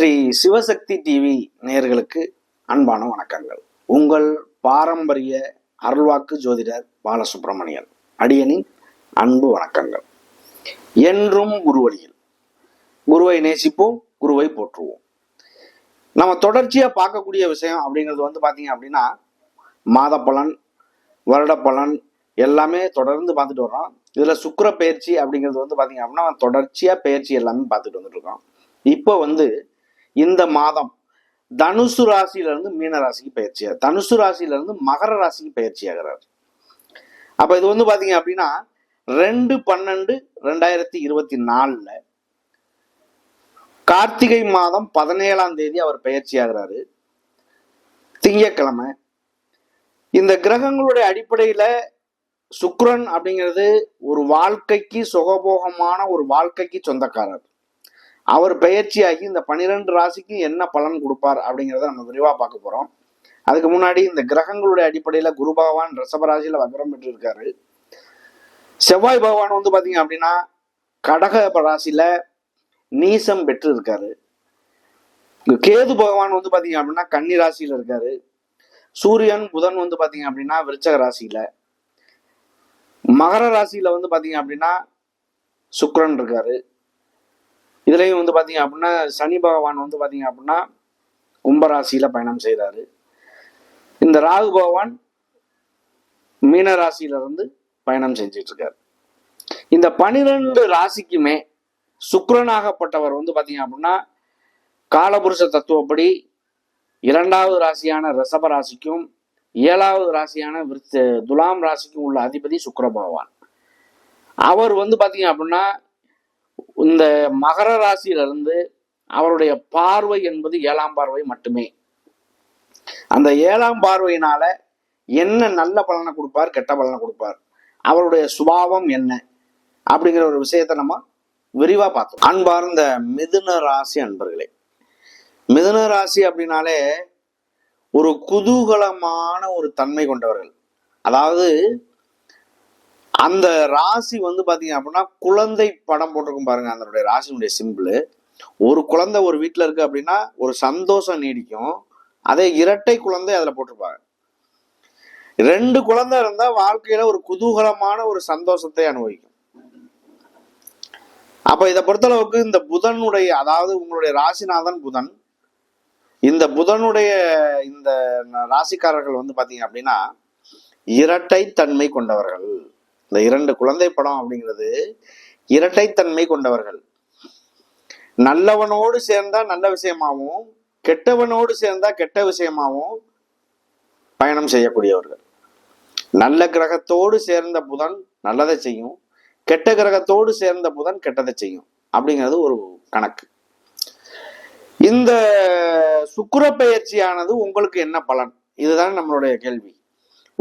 Sri Sivasakthi TV நேயர்களுக்கு அன்பான வணக்கங்கள். உங்கள் பாரம்பரிய அருள்வாக்கு ஜோதிடர் பாலசுப்ரமணியன் அடியனின் அன்பு வணக்கங்கள். என்றும் குருவழியில் குருவை நேசிப்போம் குருவை போற்றுவோம். நம்ம தொடர்ச்சியாக பார்க்கக்கூடிய விஷயம் அப்படிங்கிறது வந்து பார்த்தீங்க அப்படின்னா மாத பலன் வருட பலன் எல்லாமே தொடர்ந்து பார்த்துட்டு வர்றோம். இதில் சுக்கிர பயிற்சி அப்படிங்கிறது வந்து பார்த்தீங்க அப்படின்னா தொடர்ச்சியாக பயிற்சி எல்லாமே பார்த்துட்டு வந்துட்டு இருக்கோம். இப்போ வந்து இந்த மாதம் தனுசு ராசியிலிருந்து மீன ராசிக்கு பயிற்சி தனுசு ராசியிலிருந்து மகர ராசிக்கு பயிற்சி ஆகிறார் அப்போ இது வந்து பார்த்தீங்க அப்படின்னா ரெண்டு பன்னெண்டு ரெண்டாயிரத்தி இருபத்தி நாலில் கார்த்திகை மாதம் பதினேழாம் தேதி அவர் பயிற்சி ஆகிறாரு திங்கக்கிழமை இந்த கிரகங்களுடைய அடிப்படையில் சுக்ரன் அப்படிங்கிறது ஒரு வாழ்க்கைக்கு சுகபோகமான ஒரு வாழ்க்கைக்கு சொந்தக்காரர். அவர் பயிற்சியாகி இந்த பனிரெண்டு ராசிக்கு என்ன பலன் கொடுப்பார் அப்படிங்கிறத நம்ம விரிவாக பார்க்க போகிறோம் அதுக்கு முன்னாடி இந்த கிரகங்களுடைய அடிப்படையில் குரு பகவான் ரிஷபராசியில வக்ரம் பெற்றிருக்காரு. செவ்வாய் பகவான் வந்து பார்த்தீங்க அப்படின்னா கடக ராசியில் நீசம் பெற்று இருக்காரு கேது பகவான் வந்து பார்த்தீங்க அப்படின்னா கன்னி ராசியில் இருக்காரு. சூரியன் புதன் வந்து பார்த்தீங்க அப்படின்னா விருச்சக ராசியில். மகர ராசியில் வந்து பார்த்தீங்க அப்படின்னா சுக்ரன் இருக்காரு. இதுலேயும் வந்து பார்த்தீங்க அப்படின்னா சனி பகவான் வந்து பார்த்தீங்க அப்படின்னா கும்பராசியில பயணம் செய்கிறாரு இந்த ராகு பகவான் மீன ராசியிலிருந்து பயணம் செஞ்சிட்டு இருக்காரு இந்த பனிரெண்டு ராசிக்குமே சுக்ரனாகப்பட்டவர் வந்து பார்த்தீங்க அப்படின்னா காலபுருஷ தத்துவப்படி இரண்டாவது ராசியான ரிஷப ராசிக்கும் ஏழாவது ராசியான விருச்ச துலாம் ராசிக்கும் உள்ள அதிபதி சுக்கர பகவான். அவர் வந்து பார்த்தீங்க அப்படின்னா இந்த மகர ராசியிலிருந்து அவருடைய பார்வை என்பது ஏழாம் பார்வை மட்டுமே. அந்த ஏழாம் பார்வையினால என்ன நல்ல பலனை கொடுப்பார் கெட்ட பலனை கொடுப்பார்? அவருடைய சுபாவம் என்ன? அப்படிங்கிற ஒரு விஷயத்தை நம்ம விரிவா பார்த்தோம் அன்பார்ந்த மிதுன ராசி அன்பர்களே மிதுன ராசி அப்படின்னாலே ஒரு குதூகலமான ஒரு தன்மை கொண்டவர்கள். அதாவது அந்த ராசி வந்து பாத்தீங்க அப்படின்னா குழந்தை படம் போட்டிருக்கும் பாருங்க அதனுடைய ராசினுடைய சிம்பிள் ஒரு குழந்தை ஒரு வீட்டில் இருக்கு அப்படின்னா ஒரு சந்தோஷம் நீடிக்கும். அதே இரட்டை குழந்தை அதில் போட்டிருப்பாங்க. ரெண்டு குழந்தை இருந்தா வாழ்க்கையில ஒரு குதூகலமான ஒரு சந்தோஷத்தை அனுபவிக்கும். அப்ப இதை பொறுத்தளவுக்கு இந்த புதனுடைய அதாவது உங்களுடைய ராசிநாதன் புதன் இந்த புதனுடைய இந்த ராசிக்காரர்கள் வந்து பாத்தீங்க அப்படின்னா இரட்டை தன்மை கொண்டவர்கள். இந்த இரண்டு குழந்தை படம் அப்படிங்கிறது இரட்டைத்தன்மை கொண்டவர்கள். நல்லவனோடு சேர்ந்தா நல்ல விஷயமாகவும் கெட்டவனோடு சேர்ந்தா கெட்ட விஷயமாகவும் பயணம் செய்யக்கூடியவர்கள். நல்ல கிரகத்தோடு சேர்ந்த புதன் நல்லதை செய்யும் கெட்ட கிரகத்தோடு சேர்ந்த புதன் கெட்டதை செய்யும் அப்படிங்கிறது ஒரு கணக்கு. இந்த சுக்கிர பெயர்ச்சியானது உங்களுக்கு என்ன பலன்? இதுதான் நம்மளுடைய கேள்வி.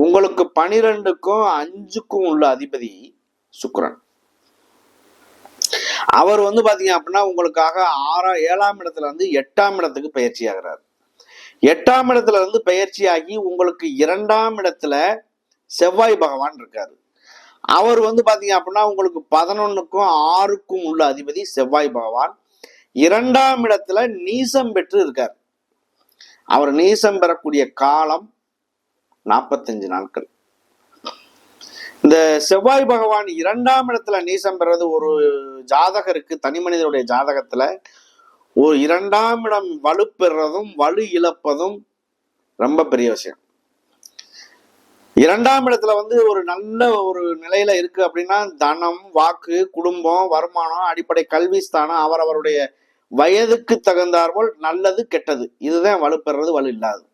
உங்களுக்கு பனிரெண்டுக்கும் அஞ்சுக்கும் உள்ள அதிபதி சுக்கரன். அவர் வந்து பாத்தீங்க அப்படின்னா உங்களுக்காக ஆறாம் ஏழாம் இடத்துல இருந்து எட்டாம் இடத்துக்கு பயிற்சி ஆகிறார். எட்டாம் இடத்துல இருந்து பயிற்சி ஆகி உங்களுக்கு இரண்டாம் இடத்துல செவ்வாய் பகவான் இருக்காரு. அவர் வந்து பாத்தீங்க அப்படின்னா உங்களுக்கு பதினொன்னுக்கும் ஆறுக்கும் உள்ள அதிபதி செவ்வாய் பகவான். இரண்டாம் இடத்துல நீசம் பெற்று இருக்கார். அவர் நீசம் பெறக்கூடிய காலம் நாற்பத்தஞ்சு நாட்கள். இந்த செவ்வாய் பகவான் இரண்டாம் இடத்துல நீசம் பெறது ஒரு ஜாதகருக்கு தனி மனிதனுடைய ஜாதகத்துல ஒரு இரண்டாம் இடம் வலுப்பெறதும் வலு இழப்பதும் ரொம்ப பெரிய விஷயம். இரண்டாம் இடத்துல வந்து ஒரு நல்ல ஒரு நிலையில இருக்கு அப்படின்னா தனம் வாக்கு குடும்பம் வருமானம் அடிப்படை கல்வி ஸ்தானம் அவரவருடைய வயதுக்கு தகுந்தார்போல் நல்லது கெட்டது. இதுதான் வலுப்பெறது வலு இல்லாது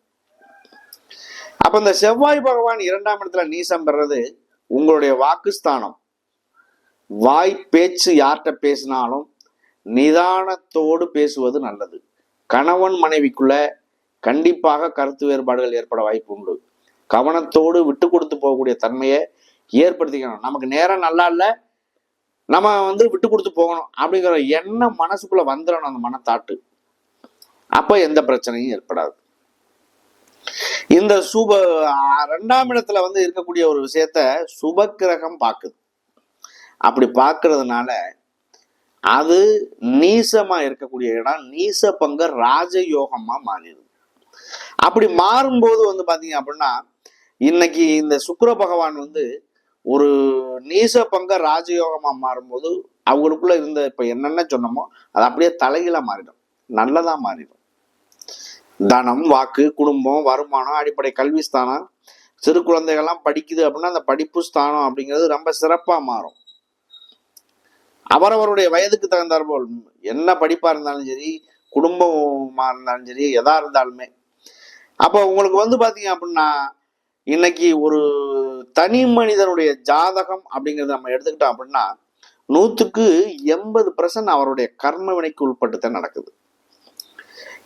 அப்போ இந்த செவ்வாய் பகவான் இரண்டாம் இடத்துல நீசம் பெறது உங்களுடைய வாக்குஸ்தானம். வாய் பேச்சு யார்கிட்ட பேசினாலும் நிதானத்தோடு பேசுவது நல்லது. கணவன் மனைவிக்குள்ள கண்டிப்பாக கருத்து வேறுபாடுகள் ஏற்பட வாய்ப்பு உண்டு. கவனத்தோடு விட்டு கொடுத்து போகக்கூடிய தன்மையை ஏற்படுத்திக்கணும். நமக்கு நேரம் நல்லா இல்லை நம்ம வந்து விட்டு கொடுத்து போகணும் அப்படிங்கிற எண்ணம் மனசுக்குள்ள வந்துடணும் அந்த மனத்தாட்டு. அப்போ எந்த பிரச்சனையும் ஏற்படாது. இந்த சுப ரெண்டாம் இடத்துல வந்து இருக்கக்கூடிய ஒரு விஷயத்த சுப கிரகம் பார்க்குது. அப்படி பார்க்கறதுனால அது நீசமா இருக்கக்கூடிய இடம் நீச பங்க ராஜயோகமா மாறிடுது. அப்படி மாறும்போது வந்து பாத்தீங்க அப்படின்னா இன்னைக்கு இந்த சுக்கர பகவான் வந்து ஒரு நீச பங்க ராஜயோகமா மாறும்போது அவங்களுக்குள்ள இருந்த இப்ப என்னென்ன சொன்னோமோ அது அப்படியே தலைகீழா மாறிடும். நல்லதா மாறிடும். தனம் வாக்கு குடும்பம் வருமானம் அடிப்படை கல்வி ஸ்தானம். சிறு குழந்தைகள்லாம் படிக்குது அப்படின்னா அந்த படிப்பு ஸ்தானம் அப்படிங்கிறது ரொம்ப சிறப்பாக மாறும். அவரவருடைய வயதுக்கு தகுந்தார் போல் என்ன படிப்பாக இருந்தாலும் சரி குடும்பமாக இருந்தாலும் சரி எதா இருந்தாலுமே. அப்போ உங்களுக்கு வந்து பார்த்தீங்க அப்படின்னா இன்னைக்கு ஒரு தனி மனிதனுடைய ஜாதகம் அப்படிங்கிறத நம்ம எடுத்துக்கிட்டோம் அப்படின்னா நூற்றுக்கு எண்பது பர்சன்ட் அவருடைய கர்ம வினைக்கு உட்பட்டு தான் நடக்குது.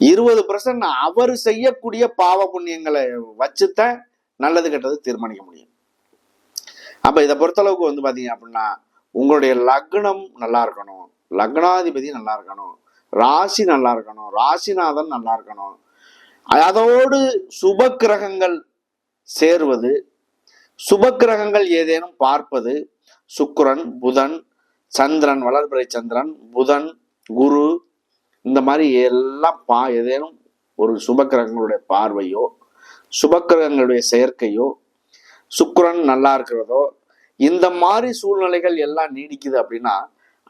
இருபது பர்சன்ட் அவர் செய்யக்கூடிய பாவ புண்ணியங்களை வச்சுத்தான் நல்லது கெட்டது தீர்மானிக்க முடியும். அப்ப இதை பொறுத்தளவுக்கு வந்து பாத்தீங்க அப்படின்னா உங்களுடைய லக்னம் நல்லா இருக்கணும் லக்னாதிபதி நல்லா இருக்கணும் ராசி நல்லா இருக்கணும் ராசிநாதன் நல்லா இருக்கணும். அதோடு சுப கிரகங்கள் சேர்வது சுப கிரகங்கள் ஏதேனும் பார்ப்பது சுக்கிரன் புதன் சந்திரன் வளர்பிறை சந்திரன் புதன் குரு இந்த மாதிரி எல்லாம் பா ஏதேனும் ஒரு சுபக்கிரகங்களுடைய பார்வையோ சுபக்கிரகங்களுடைய செயற்கையோ சுக்கரன் நல்லா இருக்கிறதோ இந்த மாதிரி சூழ்நிலைகள் எல்லாம் நீடிக்குது அப்படின்னா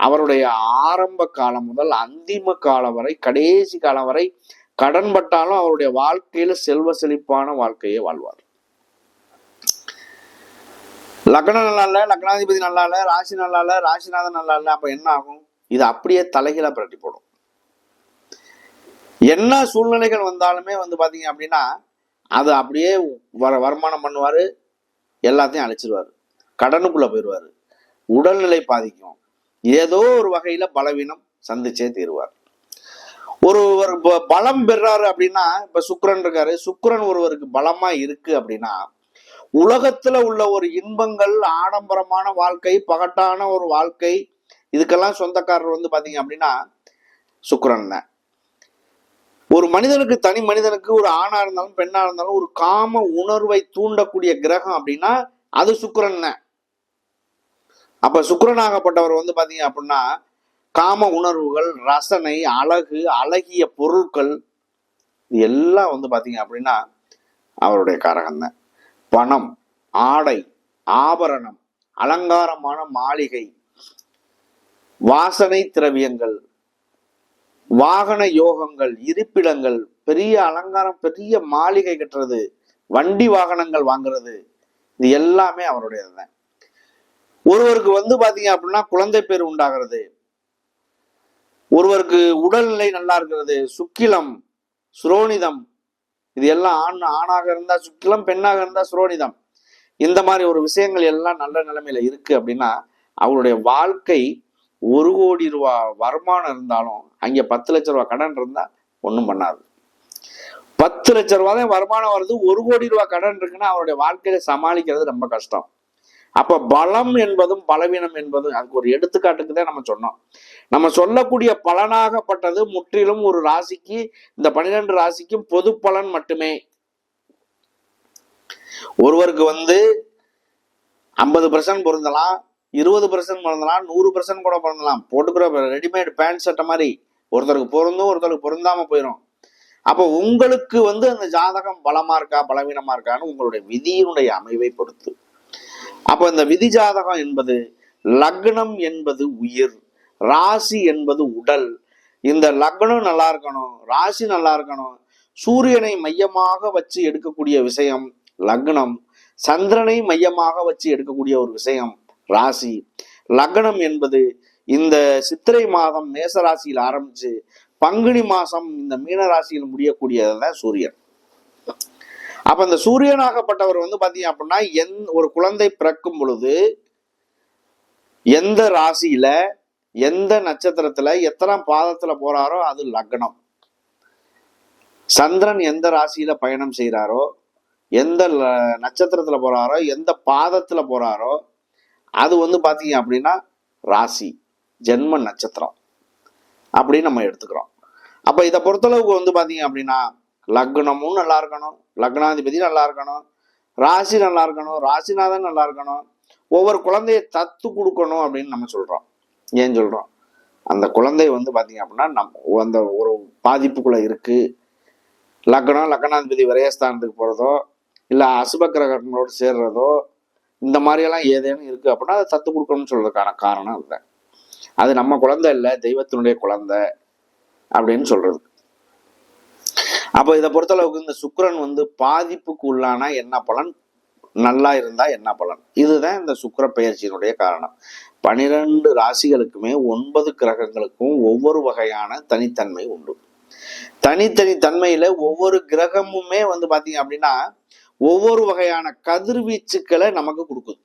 அவருடைய ஆரம்ப காலம் முதல் அந்திம காலம் வரை கடைசி காலம் வரை கடன் பட்டாலும் அவருடைய வாழ்க்கையில செல்வ செழிப்பான வாழ்க்கையை வாழ்வார். லக்னம் நல்லா இல்லை லக்னாதிபதி நல்லா இல்லை ராசி நல்லா இல்லை ராசிநாதன் நல்லா இல்லை அப்ப என்ன ஆகும்? இது அப்படியே தலைகீழா பிரட்டி போடும். என்ன சூழ்நிலைகள் வந்தாலுமே வந்து பார்த்தீங்க அப்படின்னா அது அப்படியே வர வருமானம் பண்ணுவார் எல்லாத்தையும் அழிச்சிருவாரு. கடனுக்குள்ளே போயிடுவார் உடல்நிலை பாதிக்கும். ஏதோ ஒரு வகையில் பலவீனம் சந்திச்சே தீருவார். ஒருவர் ப- பலம் பெறாரு அப்படின்னா இப்போ சுக்கரன் இருக்காரு. சுக்கரன் ஒருவருக்கு பலமாக இருக்குது அப்படின்னா உலகத்துல உள்ள ஒரு இன்பங்கள் ஆடம்பரமான வாழ்க்கை பகட்டான ஒரு வாழ்க்கை இதுக்கெல்லாம் சொந்தக்காரர் வந்து பாத்தீங்க அப்படின்னா சுக்கரன் தான். ஒரு மனிதனுக்கு தனி மனிதனுக்கு ஒரு ஆணா இருந்தாலும் பெண்ணா இருந்தாலும் ஒரு காம உணர்வை தூண்டக்கூடிய கிரகம் அப்படின்னா அது சுக்கரன் அப்ப சுக்கரனாகப்பட்டவர் வந்து பாத்தீங்க அப்படின்னா காம உணர்வுகள் ரசனை அழகு அழகிய பொருட்கள் இது எல்லாம் வந்து பாத்தீங்க அப்படின்னா அவருடைய காரகம்தான் பணம் ஆடை ஆபரணம் அலங்காரமான மாளிகை வாசனை திரவியங்கள் வாகன யோகங்கள் இருப்பிடங்கள் பெரிய அலங்காரம் பெரிய மாளிகை கட்டுறது வண்டி வாகனங்கள் வாங்குறது இது எல்லாமே அவருடையது தான் ஒருவருக்கு வந்து பாத்தீங்க அப்படின்னா குழந்தை பேர் உண்டாகிறது. ஒருவருக்கு உடல்நிலை நல்லா இருக்கிறது சுக்கிலம் சுரோனிதம். இது எல்லாம் ஆண் ஆணாக இருந்தா சுக்கிலம் பெண்ணாக இருந்தா சுரோனிதம். இந்த மாதிரி ஒரு விஷயங்கள் எல்லாம் நல்ல நிலைமையில இருக்கு அப்படின்னா அவருடைய வாழ்க்கை ஒரு கோடி ரூபா வருமானம் இருந்தாலும் அங்கே பத்து லட்ச ரூபா கடன் இருந்தால் ஒன்றும் பண்ணாது. பத்து லட்ச ரூபா தான் வருமானம் வருது ஒரு கோடி ரூபா கடன் இருக்குன்னா அவருடைய வாழ்க்கையில சமாளிக்கிறது ரொம்ப கஷ்டம். அப்போ பலம் என்பதும் பலவீனம் என்பதும் அதுக்கு ஒரு எடுத்துக்காட்டுக்கு தான் நம்ம சொன்னோம். நம்ம சொல்லக்கூடிய பலனாகப்பட்டது முற்றிலும் ஒரு ராசிக்கு இந்த பன்னிரெண்டு ராசிக்கும் பொது பலன் மட்டுமே. ஒருவருக்கு வந்து ஐம்பது பர்சன்ட் பொருந்தலாம் இருபது பர்சன்ட் பிறந்தலாம் நூறு பர்சன்ட் கூட பிறந்தலாம் போட்டுக்கிற ரெடிமேட் பேண்ட் சட்டை மாதிரி ஒருத்தருக்கு பொருந்தும் ஒருத்தருக்கு பொருந்தாம போயிடும் அப்போ உங்களுக்கு வந்து அந்த ஜாதகம் பலமா இருக்கா பலவீனமா இருக்கான்னு உங்களுடைய விதியினுடைய அமைவை பொறுத்து. அப்போ இந்த விதி ஜாதகம் என்பது லக்னம் என்பது உயிர் ராசி என்பது உடல். இந்த லக்னம் நல்லா இருக்கணும் ராசி நல்லா இருக்கணும். சூரியனை மையமாக வச்சு எடுக்கக்கூடிய விஷயம் லக்னம். சந்திரனை மையமாக வச்சு எடுக்கக்கூடிய ஒரு விஷயம் ராசி. லக்னம் என்பது இந்த சித்திரை மாதம் மேச ராசியில் ஆரம்பிச்சு பங்குனி மாசம் இந்த மீன ராசியில் முடியக்கூடியதுதான் சூரியன். அப்ப இந்த சூரியனாகப்பட்டவர் வந்து பாத்தீங்க அப்படின்னா எந் ஒரு குழந்தை பிறக்கும் பொழுது எந்த ராசியில எந்த நட்சத்திரத்துல எத்தனாம் பாதத்துல போறாரோ அது லக்னம். சந்திரன் எந்த ராசியில பயணம் செய்கிறாரோ எந்த ல- நட்சத்திரத்துல போறாரோ எந்த பாதத்துல போறாரோ அது வந்து பார்த்தீங்க அப்படின்னா ராசி ஜென்ம நட்சத்திரம் அப்படின்னு நம்ம எடுத்துக்கிறோம். அப்போ இதை பொறுத்தளவுக்கு வந்து பார்த்தீங்க அப்படின்னா லக்னமும் நல்லா இருக்கணும் லக்னாதிபதி நல்லா இருக்கணும் ராசி நல்லா இருக்கணும் ராசிநாதன் நல்லா இருக்கணும் ஒவ்வொரு குழந்தைய தத்து கொடுக்கணும் அப்படின்னு நம்ம சொல்கிறோம் ஏன் சொல்கிறோம் அந்த குழந்தை வந்து பார்த்தீங்க அப்படின்னா நம் அந்த ஒரு பாதிப்புக்குள்ளே இருக்குது லக்னம் லக்னாதிபதி விரயஸ்தானத்துக்கு போகிறதோ இல்லை அசுப கிரகங்களோடு சேர்றதோ இந்த மாதிரியெல்லாம் ஏதேனும் இருக்கு அப்படின்னா அதை தத்து கொடுக்கணும்னு சொல்றதுக்கான காரணம் அதுதான். அது நம்ம குழந்தை இல்லை தெய்வத்தினுடைய குழந்தை அப்படின்னு சொல்றது. அப்போ இதை பொறுத்தளவுக்கு இந்த சுக்கரன் வந்து பாதிப்புக்கு உள்ளானா என்ன பலன்? நல்லா இருந்தா என்ன பலன்? இதுதான் இந்த சுக்கிர பெயர்ச்சியினுடைய காரணம். பனிரெண்டு ராசிகளுக்குமே ஒன்பது கிரகங்களுக்கும் ஒவ்வொரு வகையான தனித்தன்மை உண்டு. தனித்தனி தன்மையில ஒவ்வொரு கிரகமுமே வந்து பாத்தீங்க அப்படின்னா ஒவ்வொரு வகையான கதிர்வீச்சுக்களை நமக்கு கொடுக்குது.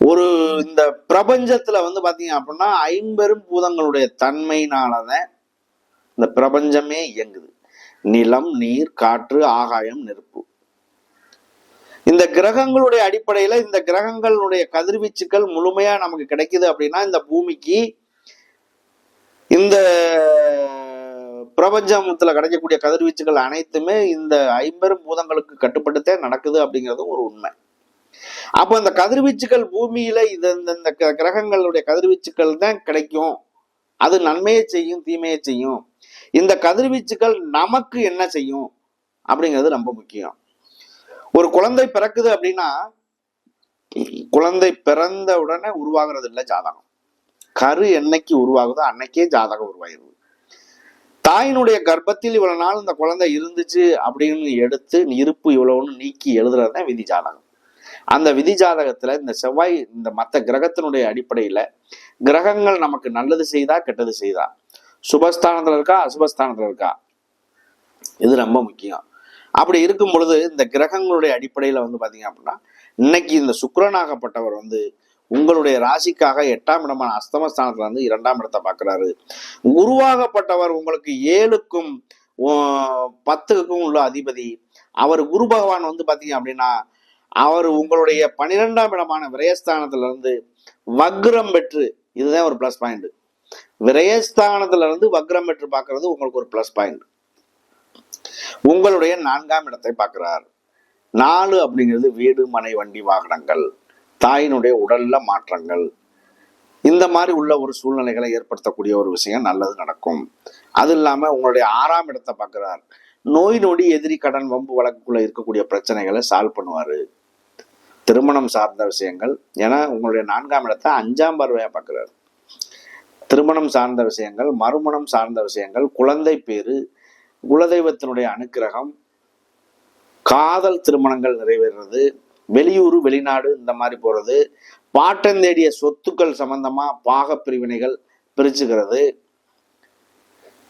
ஒரு இந்த பிரபஞ்சத்துல வந்து பாத்தீங்க அப்படின்னா ஐம்பெரும் பூதங்களுடைய தன்மையினாலதான் இந்த பிரபஞ்சமே இயங்குது. நிலம் நீர் காற்று ஆகாயம் நெருப்பு. இந்த கிரகங்களுடைய அடிப்படையில இந்த கிரகங்களுடைய கதிர்வீச்சுக்கள் முழுமையா நமக்கு கிடைக்குது அப்படின்னா இந்த பூமிக்கு இந்த பிரபஞ்சத்தில் கிடைக்கக்கூடிய கதிர்வீச்சுகள் அனைத்துமே இந்த ஐம்பெரும் பூதங்களுக்கு கட்டுப்பட்டுத்தே நடக்குது அப்படிங்கிறதும் ஒரு உண்மை. அப்போ இந்த கதிர்வீச்சுகள் பூமியில இது இந்த கிரகங்களுடைய கதிர்வீச்சுக்கள் தான் கிடைக்கும். அது நன்மையை செய்யும் தீமையை செய்யும். இந்த கதிர்வீச்சுகள் நமக்கு என்ன செய்யும் அப்படிங்கிறது ரொம்ப முக்கியம். ஒரு குழந்தை பிறக்குது அப்படின்னா குழந்தை பிறந்த உடனே உருவாகிறது இல்லை ஜாதகம். கரு என்னைக்கு உருவாகுதோ அன்னைக்கே ஜாதகம் உருவாகிடுது தாயினுடைய கர்ப்பத்தில் இவ்வளவு நாள் இந்த குழந்தை இருந்துச்சு அப்படின்னு எடுத்து இருப்பு இவ்வளவுன்னு நீக்கி எழுதுறது தான் விதி ஜாதகம். அந்த விதி ஜாதகத்துல இந்த செவ்வாய் இந்த மற்ற கிரகத்தினுடைய அடிப்படையில கிரகங்கள் நமக்கு நல்லது செய்தா கெட்டது செய்தா? சுபஸ்தானத்துல இருக்கா அசுபஸ்தானத்துல இருக்கா? இது ரொம்ப முக்கியம். அப்படி இருக்கும் பொழுது இந்த கிரகங்களுடைய அடிப்படையில வந்து பாத்தீங்க அப்படின்னா இன்னைக்கு இந்த சுக்கரனாகப்பட்டவர் வந்து உங்களுடைய ராசிக்காக எட்டாம் இடமான அஸ்தமஸ்தானத்துல இருந்து இரண்டாம் இடத்தை பார்க்கிறாரு. குருவாகப்பட்டவர் உங்களுக்கு ஏழுக்கும் பத்துக்கும் உள்ள அதிபதி. அவர் குரு பகவான் வந்து பாத்தீங்க அப்படின்னா அவர் உங்களுடைய பன்னிரெண்டாம் இடமான விரயஸ்தானத்துல இருந்து வக்ரம் பெற்று இதுதான் ஒரு ப்ளஸ் பாயிண்ட் விரயஸ்தானத்துல இருந்து வக்ரம் பெற்று பார்க்கறது உங்களுக்கு ஒரு ப்ளஸ் பாயிண்ட் உங்களுடைய நான்காம் இடத்தை பார்க்கிறார். நாலு அப்படிங்கிறது வீடு மனை வண்டி வாகனங்கள். தாயினுடைய உடல்ல மாற்றங்கள். இந்த மாதிரி உள்ள ஒரு சூழ்நிலைகளை ஏற்படுத்தக்கூடிய ஒரு விஷயம் நல்லது நடக்கும். அது இல்லாம உங்களுடைய ஆறாம் இடத்தை பார்க்கிறார். நோய் நொடி எதிரி கடன் வம்பு வழக்குக்குள்ள இருக்கக்கூடிய பிரச்சனைகளை சால்வ் பண்ணுவாரு. திருமணம் சார்ந்த விஷயங்கள். ஏன்னா உங்களுடைய நான்காம் இடத்தை அஞ்சாம் பார்வையா பார்க்கிறார். திருமணம் சார்ந்த விஷயங்கள் மறுமணம் சார்ந்த விஷயங்கள் குழந்தை பேரு குலதெய்வத்தினுடைய அனுக்கிரகம் காதல் திருமணங்கள் நிறைவேறது வெளியூர் வெளிநாடு இந்த மாதிரி போறது பாட்டம் தேடிய சொத்துக்கள் சம்பந்தமா பாக பிரிவினைகள் பிரிச்சுக்கிறது.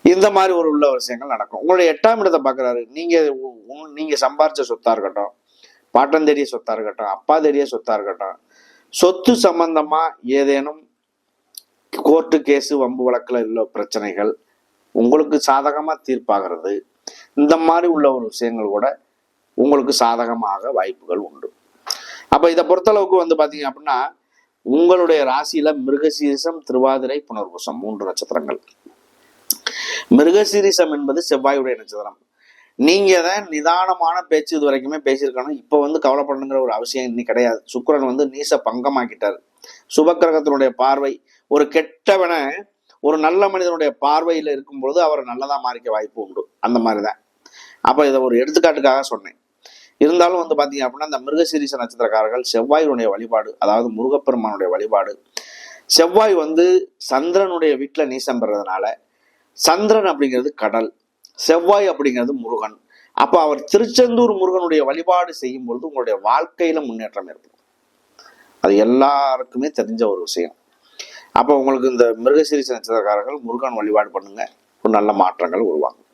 இந்த மாதிரி ஒரு உள்ள விஷயங்கள் நடக்கும். உங்களுடைய எட்டாம் இடத்தை பாக்குறாரு நீங்க உ- உ- நீங்க சம்பாரிச்ச சொத்தா இருக்கட்டும் பாட்டம் தேடிய சொத்தா இருக்கட்டும் அப்பா தேடிய சொத்தா இருக்கட்டும் சொத்து சம்பந்தமா ஏதேனும் கோர்ட்டு கேஸு வம்பு வழக்கில் உள்ள பிரச்சனைகள் உங்களுக்கு சாதகமா தீர்ப்பாகிறது. இந்த மாதிரி உள்ள ஒரு விஷயங்கள் கூட உங்களுக்கு சாதகமாக வாய்ப்புகள் உண்டு. அப்ப இதை பொறுத்தளவுக்கு வந்து பாத்தீங்க அப்படின்னா உங்களுடைய ராசியில மிருகசீரிசம் திருவாதிரை புனர்பூசம் மூன்று நட்சத்திரங்கள். மிருகசீரிசம் என்பது செவ்வாயுடைய நட்சத்திரம். நீங்க தான் நிதானமான பேச்சு இது வரைக்குமே பேசியிருக்கணும். இப்ப வந்து கவலைப்படணுங்கிற ஒரு அவசியம் இன்னி கிடையாது. சுக்கிரன் வந்து நீச பங்கமாக்கிட்டார். சுபக்கிரகத்தினுடைய பார்வை ஒரு கெட்டவனை ஒரு நல்ல மனிதனுடைய பார்வையில இருக்கும்பொழுது அவரை அவர் நல்லதா மாறிக்க வாய்ப்பு உண்டு. அந்த மாதிரிதான். அப்ப இதை ஒரு எடுத்துக்காட்டுக்காக சொன்னேன். இருந்தாலும் வந்து பார்த்தீங்க அப்படின்னா அந்த மிருகசீரிச நட்சத்திரக்காரர்கள் செவ்வாயினுடைய வழிபாடு அதாவது முருகப்பெருமானுடைய வழிபாடு. செவ்வாய் வந்து சந்திரனுடைய வீட்டில் நீசம் பெறதுனால சந்திரன் அப்படிங்கிறது கடல் செவ்வாய் அப்படிங்கிறது முருகன். அப்போ அவர் திருச்செந்தூர் முருகனுடைய வழிபாடு செய்யும் பொழுது உங்களுடைய வாழ்க்கையில முன்னேற்றம் ஏற்படும். அது எல்லாருக்குமே தெரிஞ்ச ஒரு விஷயம். அப்போ உங்களுக்கு இந்த மிருகசீரிச நட்சத்திரக்காரர்கள் முருகன் வழிபாடு பண்ணுங்க. ஒரு நல்ல மாற்றங்கள் உருவாகும்.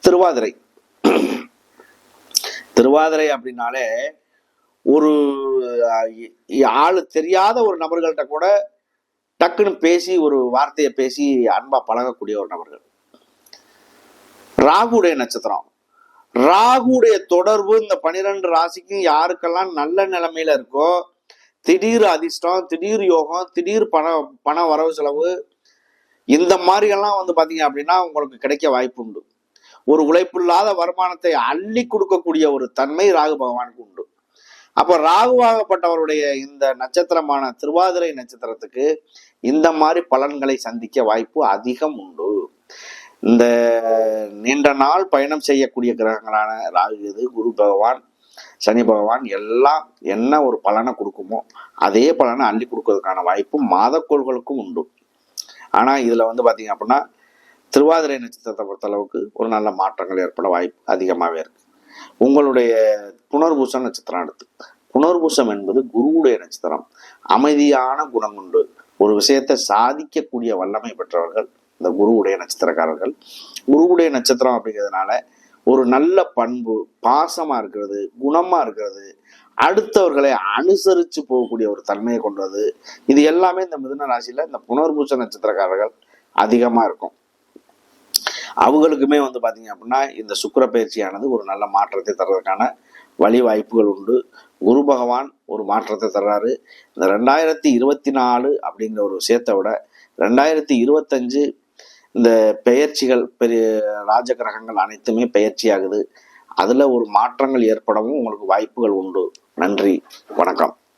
திருவாதிரை. திருவாதிரை அப்படின்னாலே ஒரு ஆள் தெரியாத ஒரு நபர்கள்ட்ட கூட டக்குன்னு பேசி ஒரு வார்த்தையை பேசி அன்பா பழகக்கூடிய ஒரு நபர்கள். ராகுடைய நட்சத்திரம். ராகுடைய தொடர்பு இந்த பனிரெண்டு ராசிக்கும் யாருக்கெல்லாம் நல்ல நிலைமையில இருக்கோ திடீர் அதிர்ஷ்டம் திடீர் யோகம் திடீர் பண பண வரவு செலவு இந்த மாதிரி எல்லாம் வந்து பாத்தீங்க அப்படின்னா உங்களுக்கு கிடைக்க வாய்ப்பு உண்டு. ஒரு உழைப்பில்லாத வருமானத்தை அள்ளி கொடுக்கக்கூடிய ஒரு தன்மை ராகு பகவானுக்கு உண்டு. அப்போ ராகுவாகப்பட்டவருடைய இந்த நட்சத்திரமான திருவாதிரை நட்சத்திரத்துக்கு இந்த மாதிரி பலன்களை சந்திக்க வாய்ப்பு அதிகம் உண்டு. இந்த நீண்ட நாள் பயணம் செய்யக்கூடிய கிரகங்களான ராகு இது குரு பகவான் சனி பகவான் எல்லாம் என்ன ஒரு பலனை கொடுக்குமோ அதே பலனை அள்ளி கொடுக்கறதுக்கான வாய்ப்பு மாதக்கோள்களுக்கும் உண்டு. ஆனா இதுல வந்து பாத்தீங்க அப்படின்னா திருவாதிரை நட்சத்திரத்தை பொறுத்த அளவுக்கு ஒரு நல்ல மாற்றங்கள் ஏற்பட வாய்ப்பு அதிகமாகவே இருக்கு. உங்களுடைய புனர்பூசம் நட்சத்திரம் அடுத்து. புனர்பூசம் என்பது குருவுடைய நட்சத்திரம். அமைதியான குணம் உண்டு. ஒரு விஷயத்தை சாதிக்கக்கூடிய வல்லமை பெற்றவர்கள் இந்த குருவுடைய நட்சத்திரக்காரர்கள். குருவுடைய நட்சத்திரம் அப்படிங்கிறதுனால ஒரு நல்ல பண்பு பாசமா இருக்கிறது குணமா இருக்கிறது அடுத்தவர்களை அனுசரிச்சு போகக்கூடிய ஒரு தன்மையை கொண்டது. இது எல்லாமே இந்த மிதுன ராசியில இந்த புனர்பூச நட்சத்திரக்காரர்கள் அதிகமா இருக்கும். அவங்களுக்குமே வந்து பார்த்திங்க அப்படின்னா இந்த சுக்கிர பயிற்சியானது ஒரு நல்ல மாற்றத்தை தர்றதுக்கான வழி வாய்ப்புகள் உண்டு. குரு பகவான் ஒரு மாற்றத்தை தர்றாரு. இந்த ரெண்டாயிரத்தி இருபத்தி நாலு அப்படிங்கிற ஒரு விஷயத்தை விட ரெண்டாயிரத்தி இருபத்தஞ்சு இந்த பெயர்ச்சிகள் பெரிய ராஜ கிரகங்கள் அனைத்துமே பெயர்ச்சியாகுது ஆகுது. ஒரு மாற்றங்கள் ஏற்படவும் உங்களுக்கு வாய்ப்புகள் உண்டு. நன்றி. வணக்கம்.